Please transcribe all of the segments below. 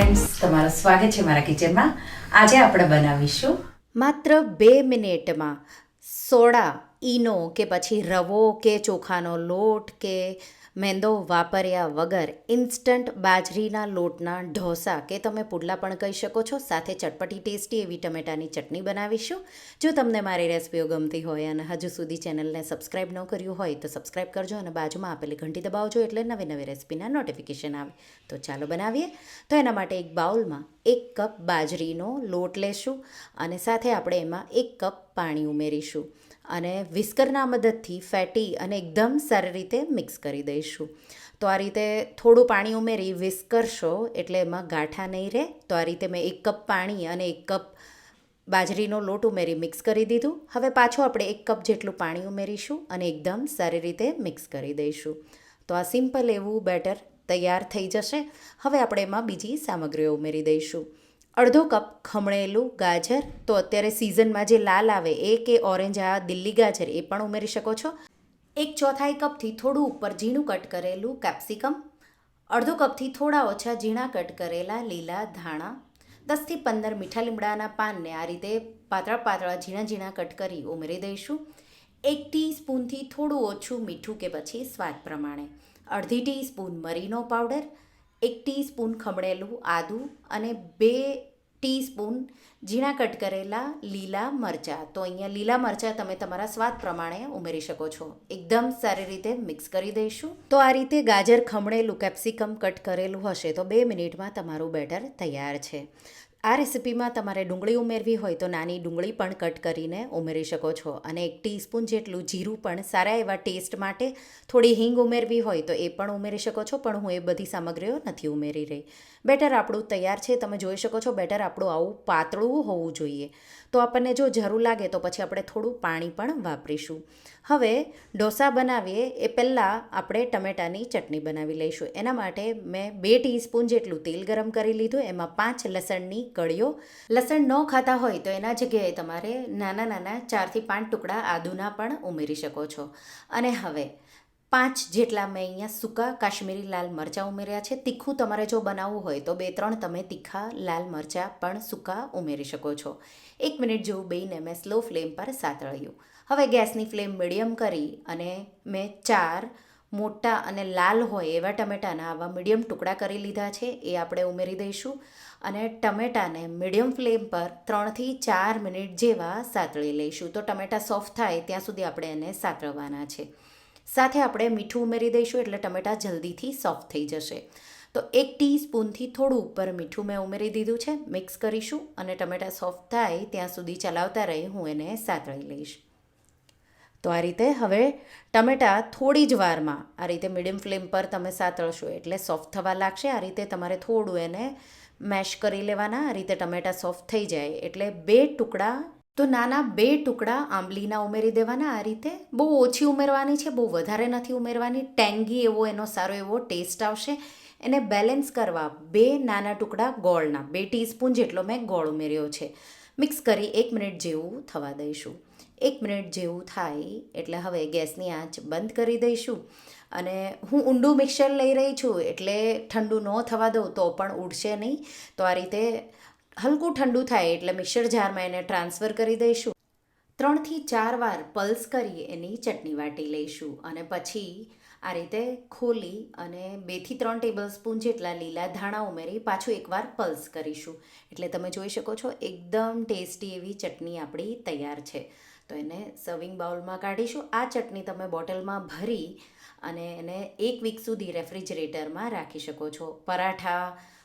Friends તમારું સ્વાગત છે મારા કિચનમાં. આજે આપણે બનાવીશું માત્ર બે મિનિટમાં સોડા ઈનો કે પછી રવો કે ચોખાનો લોટ કે મેંદો વાપર્યા વગર ઇન્સ્ટન્ટ બાજરીના લોટના ઢોસા કે તમે પુડલા પણ કહી શકો છો. સાથે ચટપટી ટેસ્ટી એવી ટમેટાની ચટણી બનાવીશું. જો તમને મારી રેસિપીઓ ગમતી હોય અને હજુ સુધી ચેનલને સબસ્ક્રાઇબ ન કર્યું હોય તો સબસ્ક્રાઈબ કરજો અને બાજુમાં આપેલી ઘંટી દબાવજો એટલે નવી નવી રેસિપીના નોટિફિકેશન આવે. તો ચાલો બનાવીએ. તો એના માટે એક બાઉલમાં એક કપ બાજરીનો લોટ લેશું અને સાથે આપણે એમાં એક કપ પાણી ઉમેરીશું. અને વિસ્કરના મદદથી ફેટી અને એકદમ સારી રીતે મિક્સ કરી દઈશું. તો આ રીતે થોડું પાણી ઉમેરી વિસ્ક કરશો એટલે એમાં ગાંઠા નહીં રહે. તો આ રીતે મેં એક કપ પાણી અને એક કપ બાજરીનો લોટ ઉમેરી મિક્સ કરી દીધું. હવે પાછો આપણે એક કપ જેટલું પાણી ઉમેરીશું અને એકદમ સારી રીતે મિક્સ કરી દઈશું. તો આ સિમ્પલ એવું બેટર તૈયાર થઈ જશે. હવે આપણે એમાં બીજી સામગ્રીઓ ઉમેરી દઈશું. અડધો કપ ખમણેલું ગાજર. તો અત્યારે સિઝનમાં જે લાલ આવે એ કે ઓરેન્જ આ દિલ્હી ગાજર એ પણ ઉમેરી શકો છો. એક ચોથાઈ કપથી થોડું ઉપર ઝીણું કટ કરેલું કેપ્સિકમ અડધો કપથી થોડા ઓછા ઝીણા કટ કરેલા લીલા ધાણા. દસથી પંદર મીઠા લીમડાના પાનને આ રીતે પાતળા પાતળા ઝીણા ઝીણા કટ કરી ઉમેરી દઈશું. એક ટીસ્પૂનથી થોડું ઓછું મીઠું કે પછી સ્વાદ પ્રમાણે. અડધી ટીસ્પૂન મરીનો પાવડર એક ટીસ્પૂન ખમણેલું આદું અને બે ટીસ્પૂન ઝીણા કટ કરેલા લીલા મરચાં. તો અહીંયા લીલા મરચાં તમે તમારા સ્વાદ પ્રમાણે ઉમેરી શકો છો. એકદમ સારી રીતે મિક્સ કરી દઈશું. તો આ રીતે ગાજર ખમણેલું કેપ્સિકમ કટ કરેલું હશે તો બે મિનિટમાં તમારું બેટર તૈયાર છે. આ રેસિપીમાં તમારે ડુંગળી ઉમેરવી હોય તો નાની ડુંગળી પણ કટ કરીને ઉમેરી શકો છો અને એક ટીસ્પૂન જેટલું જીરું પણ સારા એવા ટેસ્ટ માટે થોડી હિંગ ઉમેરવી હોય તો એ પણ ઉમેરી શકો છો, પણ હું એ બધી સામગ્રીઓ નથી ઉમેરી રહી. બેટર આપણું તૈયાર છે, તમે જોઈ શકો છો બેટર આપણું આવું પાતળું હોવું જોઈએ. તો આપણને જો જરૂર લાગે તો પછી આપણે થોડું પાણી પણ વાપરીશું. હવે ઢોસા બનાવીએ એ પહેલાં આપણે ટમેટાની ચટણી બનાવી લઈશું. એના માટે મેં બે ટીસ્પૂન જેટલું તેલ ગરમ કરી લીધું, એમાં પાંચ લસણની કળીઓ. લસણ ન ખાતા હોય તો એના જગ્યાએ તમારે નાના નાના ચારથી પાંચ ટુકડા આદુના પણ ઉમેરી શકો છો. અને હવે પાંચ જેટલા મેં અહીંયા સૂકા કાશ્મીરી લાલ મરચાં ઉમેર્યા છે. તીખું તમારે જો બનાવવું હોય તો બે ત્રણ તમે તીખા લાલ મરચાં પણ સૂકા ઉમેરી શકો છો. એક મિનિટ જેવું બેઈને મેં સ્લો ફ્લેમ પર સાતળ્યું. હવે ગેસની ફ્લેમ મીડિયમ કરી અને મેં ચાર મોટા અને લાલ હોય એવા ટમેટાના આવા મીડિયમ ટુકડા કરી લીધા છે. એ આપણે ઉમેરી દઈશું અને ટમેટાને મીડિયમ ફ્લેમ પર ત્રણથી ચાર મિનિટ જેવા સાતળી લઈશું. તો ટમેટા સોફ્ટ થાય ત્યાં સુધી આપણે એને સાતળવાના છે. સાથે આપણે મીઠું ઉમેરી દઈશું એટલે ટમેટા જલ્દીથી સોફ્ટ થઈ જશે. તો એક ટીસ્પૂનથી થોડું ઉપર મીઠું મેં ઉમેરી દીધું છે, મિક્સ કરીશું અને ટમેટા સોફ્ટ થાય ત્યાં સુધી ચલાવતા રહી હું એને સાતળી લઈશ. તો આ રીતે હવે ટમેટા થોડી જ વારમાં, આ રીતે મીડિયમ ફ્લેમ પર તમે સાતળશો એટલે સોફ્ટ થવા લાગશે. આ રીતે તમારે થોડું એને મેશ કરી લેવાના, આ રીતે ટમેટા સોફ્ટ થઈ જાય એટલે બે ટુકડા તો નાના બે ટુકડા આંબલીના ઉમેરી દેવાના. આ રીતે બહુ ઓછી ઉમેરવાની છે, બહુ વધારે નથી ઉમેરવાની. ટેંગી એવો, એનો સારો એવો ટેસ્ટ આવશે. એને બેલેન્સ કરવા બે નાના ટુકડા ગોળના, બે ટીસ્પૂન જેટલો મેં ગોળ ઉમેર્યો છે. મિક્સ કરી એક મિનિટ જેવું થવા દઈશું. એક મિનિટ જેવું થાય એટલે હવે ગેસની આંચ બંધ કરી દઈશું. અને હું ઊંડું મિક્સર લઈ રહી છું એટલે ઠંડુ ન થવા દઉં તો પણ ઉડશે નહીં. તો આ રીતે હલકું ઠંડુ થાય એટલે મિક્સર જારમાં એને ટ્રાન્સફર કરી દઈશું. ત્રણથી ચાર વાર પલ્સ કરી એની ચટણી વાટી લઈશું અને પછી આ રીતે ખોલી અને બેથી ત્રણ ટેબલ સ્પૂન જેટલા લીલા ધાણા ઉમેરી પાછું એકવાર પલ્સ કરીશું. એટલે તમે જોઈ શકો છો, એકદમ ટેસ્ટી એવી ચટણી આપણી તૈયાર છે. તો એને સર્વિંગ બાઉલમાં કાઢીશું. આ ચટણી તમે બોટલમાં ભરી અને એને એક વીક સુધી રેફ્રિજરેટરમાં રાખી શકો છો. પરાઠા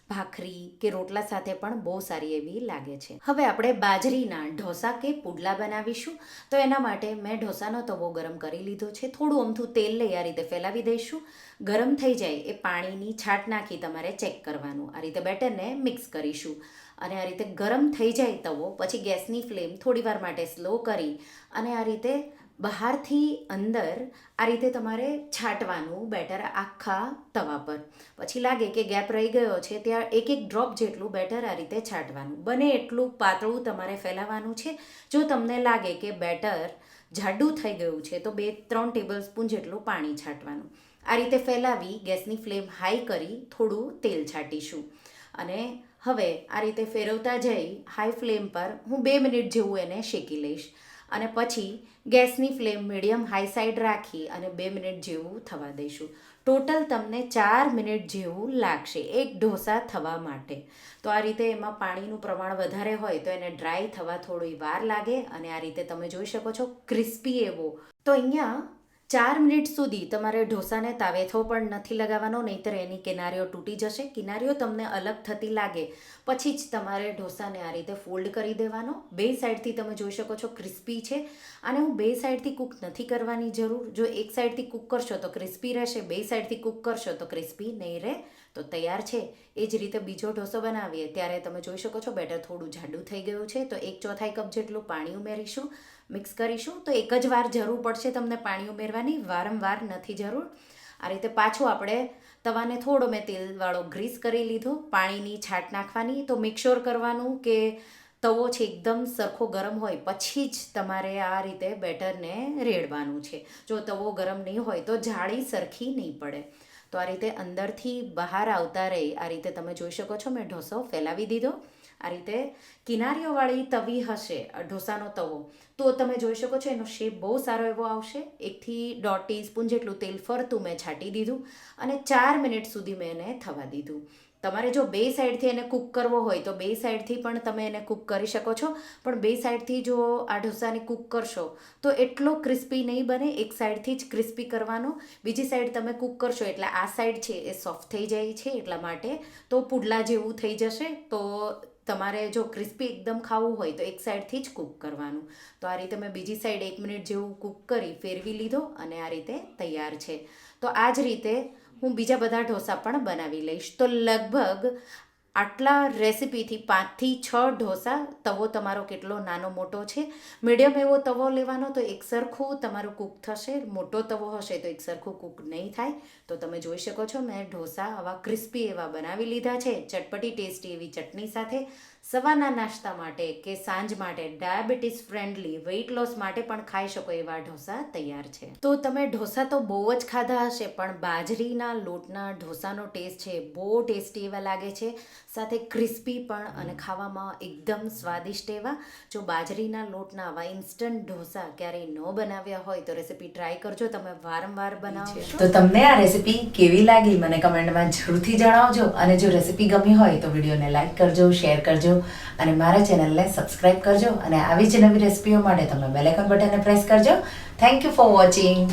ભાખરી કે રોટલા સાથે પણ બહુ સારી એવી લાગે છે. હવે આપણે બાજરીના ઢોસા કે પુડલા બનાવીશું. તો એના માટે મેં ઢોસાનો તવો ગરમ કરી લીધો છે. થોડું અમથું તેલ લઈ આ રીતે ફેલાવી દઈશું. ગરમ થઈ જાય એ પાણીની છાટ નાખી તમારે ચેક કરવાનું. આ રીતે બેટરને મિક્સ કરીશું. અને આ રીતે ગરમ થઈ જાય તવો, પછી ગેસની ફ્લેમ થોડી વાર માટે સ્લો કરી અને આ રીતે બહારથી અંદર આ રીતે તમારે છાંટવાનું બેટર આખા તવા પર. પછી લાગે કે ગેપ રહી ગયો છે ત્યાં એક એક ડ્રોપ જેટલું બેટર આ રીતે છાંટવાનું. બને એટલું પાતળું તમારે ફેલાવવાનું છે. જો તમને લાગે કે બેટર જાડું થઈ ગયું છે, તો બે ત્રણ ટેબલ સ્પૂન જેટલું પાણી છાંટવાનું. આ રીતે ફેલાવી ગેસની ફ્લેમ હાઈ કરી થોડું તેલ છાંટીશું. અને હવે આ રીતે ફેરવતા જઈ હાઈ ફ્લેમ પર હું બે મિનિટ જેવું એને શેકી લઈશ. અને પછી ગેસની ફ્લેમ મીડિયમ હાઈ સાઈડ રાખી અને બે મિનિટ જેવું થવા દઈશું. ટોટલ તમને ચાર મિનિટ જેવું લાગશે એક ઢોસા થવા માટે. તો આ રીતે એમાં પાણીનું પ્રમાણ વધારે હોય તો એને ડ્રાય થવા થોડી વાર લાગે અને આ રીતે તમે જોઈ શકો છો ક્રિસ્પી એવો. તો અહીંયા ચાર મિનિટ સુધી તમારે ઢોસાને તાવેથો પણ નથી લગાવવાનો, નહીંતર એની કિનારીઓ તૂટી જશે. કિનારીઓ તમને અલગ થતી લાગે. પછી જ તમારે ઢોસાને આ રીતે ફોલ્ડ કરી દેવાનો. બે સાઈડથી તમે જોઈ શકો છો ક્રિસ્પી છે. અને હું બે સાઈડથી કૂક નથી કરવાની જરૂર. જો એક સાઈડથી કૂક કરશો તો ક્રિસ્પી રહેશે, બે સાઈડથી કૂક કરશો તો ક્રિસ્પી નહીં રહે, તો તૈયાર છે. એ જ રીતે બીજો ઢોસો બનાવીએ. ત્યારે તમે જોઈ શકો છો બેટર થોડું જાડું થઈ ગયું છે. તો એક ચોથાઈ કપ જેટલું પાણી ઉમેરીશું. મિક્સ કરીશું. તો એક જ વાર જરૂર પડશે તમને પાણી ઉમેરવાની. વારંવાર નથી જરૂર. આ રીતે પાછું આપણે તવાને થોડો મેં તેલવાળો ગ્રીસ કરી લીધો. પાણીની છાટ નાખવાની. તો મિક્સર કરવાનું કે તવો છે એકદમ સરખો ગરમ હોય પછી જ તમારે આ રીતે બેટરને રેડવાનું છે. જો તવો ગરમ નહીં હોય તો જાળી સરખી નહીં પડે. તો આ રીતે અંદરથી બહાર આવતા રહે. આ રીતે તમે જોઈ શકો છો, મેં ઢોસો ફેલાવી દીધો. આ રીતે કિનારીઓવાળી તવી હશે ઢોસાનો તવો. તો તમે જોઈ શકો છો, એનો શેપ બહુ સારો એવો આવશે. એકથી દોઢ ટીસ્પૂન જેટલું તેલ ફરતું મેં છાંટી દીધું અને ચાર મિનિટ સુધી મેં એને થવા દીધું. તમારે જો બે સાઈડથી એને કૂક કરવો હોય તો બે સાઈડથી પણ તમે એને કૂક કરી શકો છો. પણ બે સાઈડથી જો આ ઢોસાને કૂક કરશો તો એટલો ક્રિસ્પી નહીં બને, એક સાઈડથી જ ક્રિસ્પી કરવાનો. બીજી સાઈડ તમે કૂક કરશો એટલે આ સાઈડ છે એ સોફ્ટ થઈ જાય છે એટલા માટે. તો પુડલા જેવું થઈ જશે તો તમારે જો ક્રિસ્પી એકદમ ખાવું હોય તો એક સાઈડથી જ કૂક કરવાનું. તો આ રીતે મેં બીજી સાઈડ એક મિનિટ જેવું કૂક કરી ફેરવી લીધો અને આ રીતે તૈયાર છે. તો આ જ રીતે હું બીજા બધા ઢોસા પણ બનાવી લઈશ. તો લગભગ આટલા રેસીપીથી પાંચથી છ ઢોસા, તવો તમારો કેટલો નાનો મોટો છે? મીડિયમ એવો તવો લેવાનો તો એક સરખું તમારું કૂક થશે. મોટો તવો હશે તો એક સરખું કૂક નહીં થાય. તો તમે જોઈ શકો છો મેં ઢોસા આવા ક્રિસ્પી એવા બનાવી લીધા છે. ચટપટી ટેસ્ટી એવી ચટણી સાથે. સવારના નાસ્તા માટે કે સાંજ માટે ડાયાબિટીસ ફ્રેન્ડલી વેઇટ લોસ માટે પણ ખાઈ શકો એવા ઢોસા તૈયાર છે. તો તમે ઢોસા તો બહુ જ ખાધા હશે પણ બાજરીના લોટના ઢોસાનો ટેસ્ટ છે બહુ ટેસ્ટી એવા લાગે છે. સાથે ક્રિસ્પી પણ અને ખાવામાં એકદમ સ્વાદિષ્ટ એવા. જો બાજરીના લોટના આવા ઇન્સ્ટન્ટ ઢોસા ક્યારેય ન બનાવ્યા હોય તો રેસીપી ટ્રાય કરજો તમે વારંવાર બનાવશો તો તમને આ રેસીપી કેવી લાગી? મને કમેન્ટમાં જરૂરથી જણાવજો. અને જો રેસીપી ગમી હોય તો વિડીયોને લાઈક કરજો શેર કરજો. અને મારા ચેનલને સબસ્ક્રાઇબ કરજો અને આવી જ નવી રેસિપીઓ માટે તમે બેલેકન બટનને પ્રેસ કરજો. Thank you for watching